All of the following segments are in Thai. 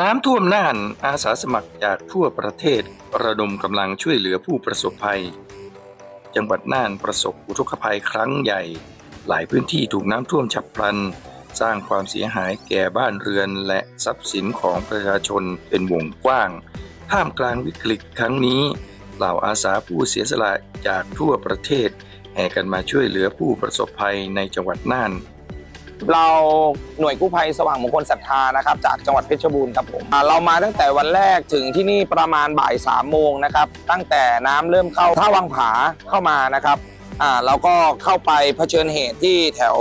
น้ำท่วมน่านอาสาสมัครจากทั่วประเทศระดมกำลังช่วยเหลือผู้ประสบภัย จังหวัดน่านประสบอุทกภัยครั้งใหญ่ หลายพื้นที่ถูกน้ำท่วมฉับพลัน สร้างความเสียหายแก่บ้านเรือนและทรัพย์สินของประชาชนเป็นวงกว้างท่ามกลางวิกฤตครั้งนี้ เหล่าอาสาผู้เสียสละจากทั่วประเทศ แห่กันมาช่วยเหลือผู้ประสบภัยในจังหวัดน่าน เราหน่วยกู้ภัยสว่างมงคลศรัทธานะครับจากจังหวัดเพชรบูรณ์ครับผมอ่าเรามาตั้งแต่วันแรกถึงที่นี่ประมาณบ่ายสามโมงนะครับ ตั้งแต่น้ำเริ่มเข้าท่าวังผาเข้ามานะครับอ่าเราก็เข้าไปเผชิญเหตุที่แถว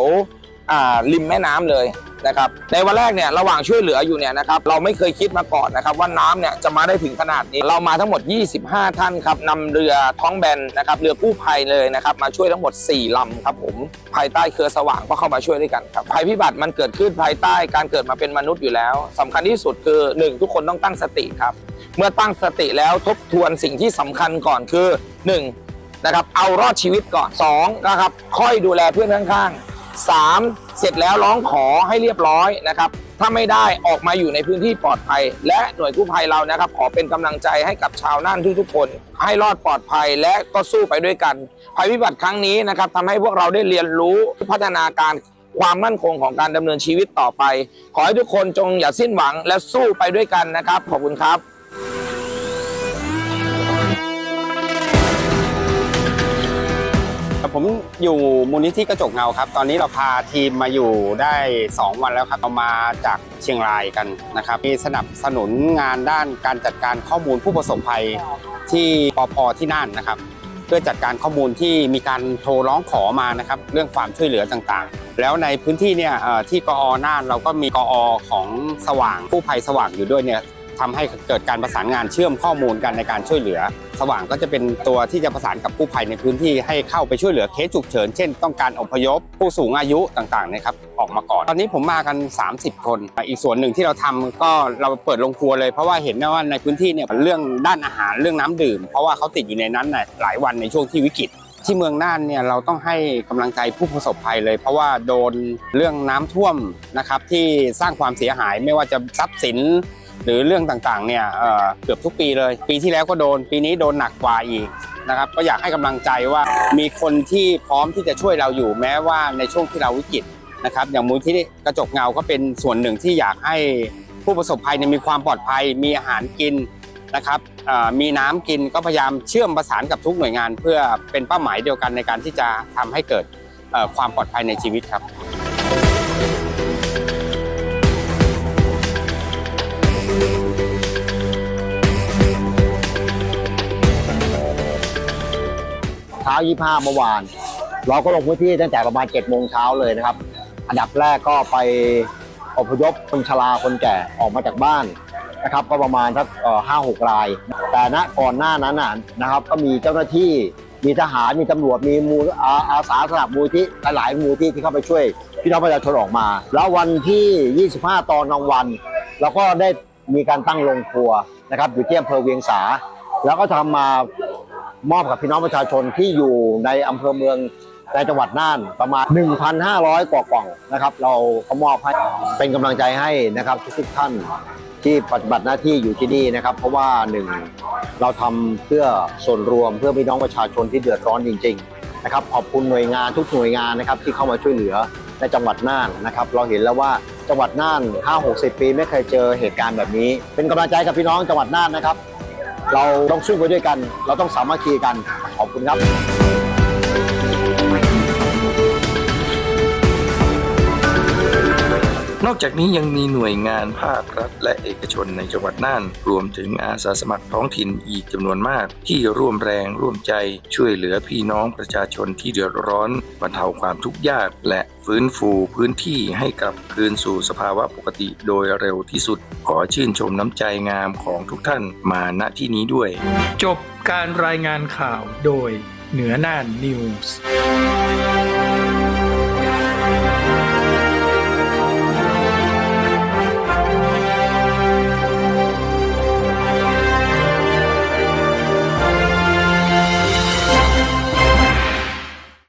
อ่าริมแม่น้ำเลย นะครับในวันแรกเนี่ยระหว่างช่วยเหลืออยู่เนี่ยนะครับเราไม่เคยคิดมาก่อนนะครับว่าน้ำเนี่ยจะมาได้ถึงขนาดนี้ เรามาทั้งหมด 25 ท่านครับนำเรือท้องแบนนะครับเรือกู้ภัยเลยนะครับมาช่วยทั้งหมด 4ลำครับผมภายใต้เครือสว่างก็เข้ามาช่วยด้วยกันครับภัยพิบัติมันเกิดขึ้นภายใต้การเกิดมาเป็นมนุษย์อยู่แล้วสำคัญที่สุดคือ 1 ทุกคนต้องตั้งสติครับ เมื่อตั้งสติแล้วทบทวนสิ่งที่สำคัญก่อนคือ 1 นะครับเอารอดชีวิตก่อน2นะครับค่อยดูแลเพื่อนข้างๆ 3. เสร็จแล้วร้องขอให้เรียบร้อยนะครับ ถ้าไม่ได้ออกมาอยู่ในพื้นที่ปลอดภัย และหน่วยกู้ภัยเรานะครับ ขอเป็นกำลังใจให้กับชาวน่านทุกๆคน ให้รอดปลอดภัยและก็สู้ไปด้วยกัน ภัยพิบัติครั้งนี้นะครับทำให้พวกเราได้เรียนรู้พัฒนาการความมั่นคงของการดำเนินชีวิตต่อไป ขอให้ทุกคนจงอย่าสิ้นหวังและสู้ไปด้วยกันนะครับ ขอบคุณครับ ผมอยู่มูลนิธิกระจกเงาครับ ตอนนี้เราพาทีมมาอยู่ได้ 2 วันแล้วครับเรามาจากเชียงรายกันนะครับมีสนับสนุนงานด้านการจัดการข้อมูลผู้ประสบภัยที่ปอพที่น่านนะครับ เพื่อจัดการข้อมูลที่มีการโทรร้องขอมานะครับ เรื่องความช่วยเหลือต่างๆ แล้วในพื้นที่เนี่ยที่กออน่านเราก็มีกออของสว่างผู้ภัยสว่างอยู่ด้วยเนี่ย ทำให้เกิดการประสานงานเชื่อมข้อมูลกันในการช่วยเหลือ สว่างก็จะเป็นตัวที่จะประสานกับผู้ภัยในพื้นที่ให้เข้าไปช่วยเหลือเคสฉุกเฉินเช่นต้องการอพยพ ผู้สูงอายุต่างๆนะครับออกมาก่อน ตอนนี้ผมมากัน 30 คน อีกส่วนหนึ่งที่เราทำก็เราเปิดโรงครัวเลยเพราะว่าเห็นว่าในพื้นที่เนี่ยเรื่องด้านอาหารเรื่องน้ำดื่ม เพราะว่าเขาติดอยู่ในนั้นน่ะหลายวันในช่วงที่วิกฤตที่เมืองน่านเนี่ยเราต้องให้กำลังใจผู้ประสบภัยเลย เพราะว่าโดนเรื่องน้ำท่วมนะครับที่สร้างความเสียหายไม่ว่าจะทรัพย์สิน หรือเรื่องต่างๆเนี่ยเเกือบทุกปีเลย ปีที่แล้วก็โดน ปีนี้โดนหนักกว่าอีกนะครับก็อยากให้กำลังใจว่ามีคนที่พร้อมที่จะช่วยเราอยู่แม้ว่าในช่วงที่เราวิกฤตนะครับอย่างมูลที่กระจกเงาก็เป็นส่วนหนึ่งที่อยากให้ผู้ประสบภัยเนี่ยมีความปลอดภัย มีอาหารกินนะครับมีน้ำกินก็พยายามเชื่อมประสานกับทุกหน่วยงาน เพื่อเป็นเป้าหมายเดียวกันในการที่จะทำให้เกิดความปลอดภัยในชีวิตครับ ช้า 25 เมื่อวาน เราก็ลงพื้นที่ตั้งแต่ประมาณ 7 โมงเช้าเลยนะครับ อันดับแรกก็ไปอพยพคนชราคนแก่ออกมาจากบ้านนะครับก็ประมาณสักห้าหกราย แต่ณก่อนหน้านั้นนะครับ ก็มีเจ้าหน้าที่มีทหารมีตำรวจมีมูลอาอาสาสลับมูลที่หลายมูลที่ที่เข้าไปช่วยพี่น้องประชาชนออกมา แล้ววันที่ 25 ตอนกลางวันเราก็ได้มีการตั้งโรงครัวนะครับอยู่ที่อำเภอเวียงสา แล้วก็ทำมา มอบกับพี่น้องประชาชนที่อยู่ในอำเภอเมืองในจังหวัดน่านประมาณ 1,500 กว่ากล่องนะครับ เราก็มอบให้เป็นกำลังใจให้นะครับทุกๆท่านที่ปฏิบัติหน้าที่อยู่ที่นี่นะครับ เพราะว่าหนึ่งเราทำเพื่อส่วนรวมเพื่อพี่น้องประชาชนที่เดือดร้อนจริง ๆ นะครับ ขอบคุณหน่วยงานทุกหน่วยงานนะครับที่เข้ามาช่วยเหลือในจังหวัดน่านนะครับ เราเห็นแล้วว่าจังหวัดน่าน 5-60 ปีไม่เคยเจอเหตุการณ์แบบนี้ เป็นกำลังใจกับพี่น้องจังหวัดน่านนะครับ เราต้องสู้ไปด้วยกัน เราต้องสามัคคีกัน ขอบคุณครับ นอกจากนี้ยังมีหน่วยงานภาครัฐและเอกชนในจังหวัดน่าน รวมถึงอาสาสมัครท้องถิ่นอีกจำนวนมาก ที่ร่วมแรงร่วมใจช่วยเหลือพี่น้องประชาชนที่เดือดร้อนบรรเทาความทุกข์ยาก และฟื้นฟูพื้นที่ให้กลับคืนสู่สภาวะปกติโดยเร็วที่สุด ขอชื่นชมน้ำใจงามของทุกท่านมาณที่นี้ด้วย จบการรายงานข่าวโดยเหนือน่านนิวส์